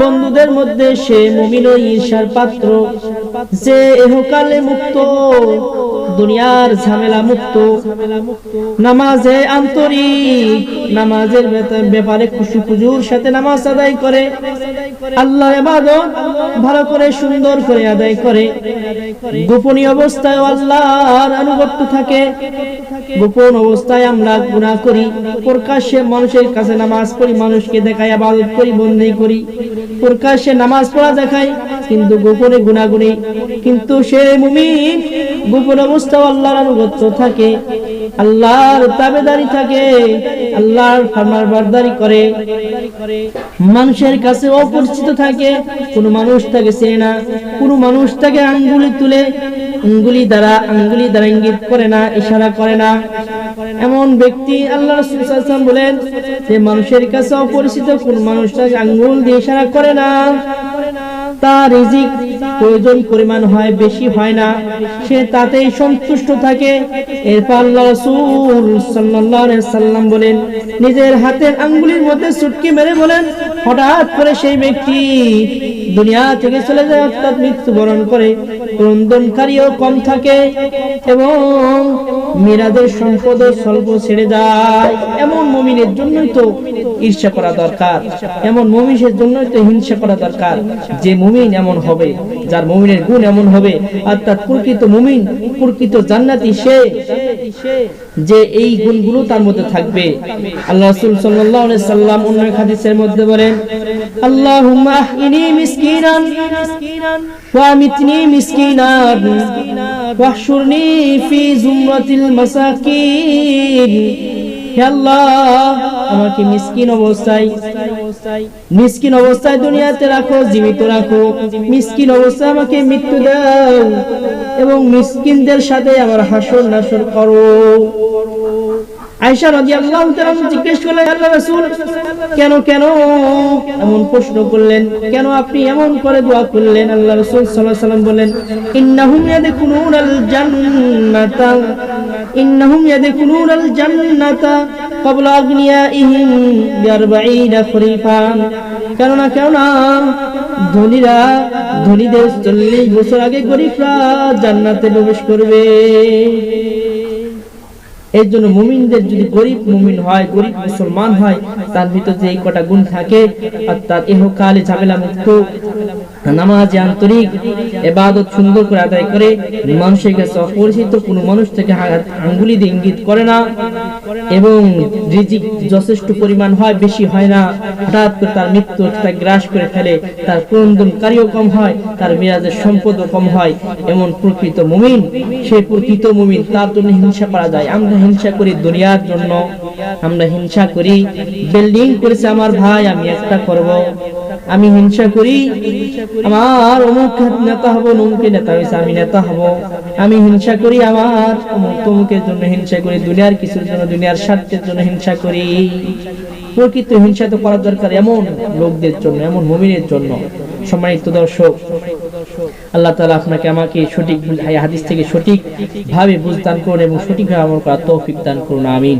বন্ধুদের মধ্যে সে মুমিন ঈর্ষার পাত্র। যে এহকালে মুক্ত, দুনিয়ার ঝামেলা মুক্ত। নামাজে আন্তরিক, নামাজের ব্যাপারে খুশি খুজুর সাথে নামাজ আদায় করে। আল্লাহ ইবাদত ভালো করে, সুন্দর করে আদায় করে। গোপনীয় অবস্থায় আল্লাহর আনুগত্য থাকে। গোপন অবস্থায় আমরা গুনাহ করি। প্রকাশ্যে মানুষের কাছে নামাজ পড়ি, মানুষকে দেখাই আবাদত করি বন্দি করি। প্রকাশ্যে নামাজ পড়া দেখায়, কিন্তু গোপনে গুনাগুনি কিন্তু সে মুমিন, গোপন অবস্থা আল্লাহর আনুগত্য থাকে, আল্লাহর তাবেদারি থাকে, আল্লাহর ফার্মার বারদারি করে। মানুষের কাছে অপরিচিত থাকে, কোনো মানুষ তাকে চেনে না, কোনো মানুষ তাকে আঙ্গুলি তুলে আঙ্গুলি দ্বারা আঙ্গুলি দ্বারা ইঙ্গিত করে না, ইশারা করে না। এমন ব্যক্তি আল্লাহ বলেন, যে মানুষের কাছে অপরিচিত কোন মানুষটা আঙ্গুল দিয়ে ইশারা করে না তার রিজিক প্রয়োজন পরিমাণ হয়, বেশি হয় না। সে তাতেই সন্তুষ্ট থাকে। এরপর আল্লাহ রাসূল সাল্লাল্লাহু আলাইহি সাল্লাম বলেন, নিজের হাতের আঙ্গুলির মধ্যে চুটকি মেরে বলেন, হঠাৎ করে সেই ব্যক্তি দুনিয়া থেকে চলে যায়, অর্থাৎ মৃত্যুবরণ করে। ক্রন্দনকারীও কম থাকে এবং মিরাদের সম্পদও স্বল্প ছেড়ে যায়। এমন মমিনের জন্যই তো ঈর্ষা করা দরকার। এমন মমিনের জন্যই তো হিংসা করা দরকার। যে মুমিন এমন হবে, যার মুমিনের গুণ এমন হবে অর্থাৎ প্রকৃত মুমিন, প্রকৃত জান্নাতি সে, যে এই গুণগুলো তার মধ্যে থাকবে। আল্লাহ রাসূল সাল্লাল্লাহু আলাইহি সাল্লাম অন্য এক হাদিসের মধ্যে বলেন, আল্লাহুম্মা আহইনি মিসকিনান, ওয়া আমিতনি মিসকিনান, ওয়াহশুরনি ফি জুমরাতিল মাসাকিন। আল্লাহ, আমাকে মিসকিন অবস্থায় মিসকিন অবস্থায় দুনিয়াতে রাখো, জীবিত রাখো। মিসকিন অবস্থায় আমাকে মৃত্যু দাও এবং মিসকিনদের সাথে আমার হাসর নাসর করো। আয়েশা রাদিয়াল্লাহু তাআলা জিজ্ঞেস করলেন আল্লাহ রাসূল, কেন কেন? এমন প্রশ্ন করলেন, কেন আপনি এমন করে দোয়া করলেন? আল্লাহ রাসূল আলাইহি সাল্লাম বলেন ইন্নাহুম ইয়াদখুলুনাল জান্নাতা, ইন্নাহুম ইয়াদখুলুনাল জান্নাতা ক্বাবলা আগনিয়াইহিম বিআরবাঈনা খরিফান কেননা কেননা, ধনীরা, ধনীদের চল্লিশ বছর আগে গরিবরা জান্নাতে প্রবেশ করবে। এর জন্য মুমিনদের যদি গরিব মুমিন হয়, গরিব মুসলমান হয়, তার ভিতর যে এই কটা গুণ থাকে, আর অর্থাৎ এহকালে ঝামেলা মুক্ত নামাজে আন্তরিক, এবাদত সুন্দর করে আদায় করে, মানুষের কাছে অপরিচিত কোনো মানুষ থেকে আঙ্গুলি দিয়ে ইঙ্গিত করে না এবং রিজিক যথেষ্ট পরিমাণ হয়, বেশি হয় না। হঠাৎ করে তার মৃত্যু তাকে গ্রাস করে ফেলে, তার ক্রন্দনকারীও কম হয়, তার মিরাজের সম্পদও কম হয়। এমন প্রকৃত মুমিন সেই প্রকৃত মুমিন, তার জন্য হিংসা করা যায়। আমরা হিংসা করি দুনিয়ার জন্য, আমরা হিংসা করি। বিল্ডিং করেছে আমার ভাই, আমি একটা করব। আমি হিংসা করি, আমার অমুক নেতা হব অমুকে নেতা হয়েছে আমি নেতা হব। আমি হিংসা করি, আমার তমুকের জন্য হিংসা করি, দুনিয়ার কিছুর জন্য, দুনিয়ার স্বার্থের জন্য হিংসা করি। প্রকৃত হিংসা তো করার দরকার এমন লোকদের জন্য, এমন মুমিনের জন্য। সম্মানিত দর্শক, আল্লাহ তালা আপনাকে আমাকে সঠিক হাদিস থেকে সঠিক ভাবে বুঝদান করুন এবং সঠিকভাবে আমল করার তৌফিক দান করুন, আমিন।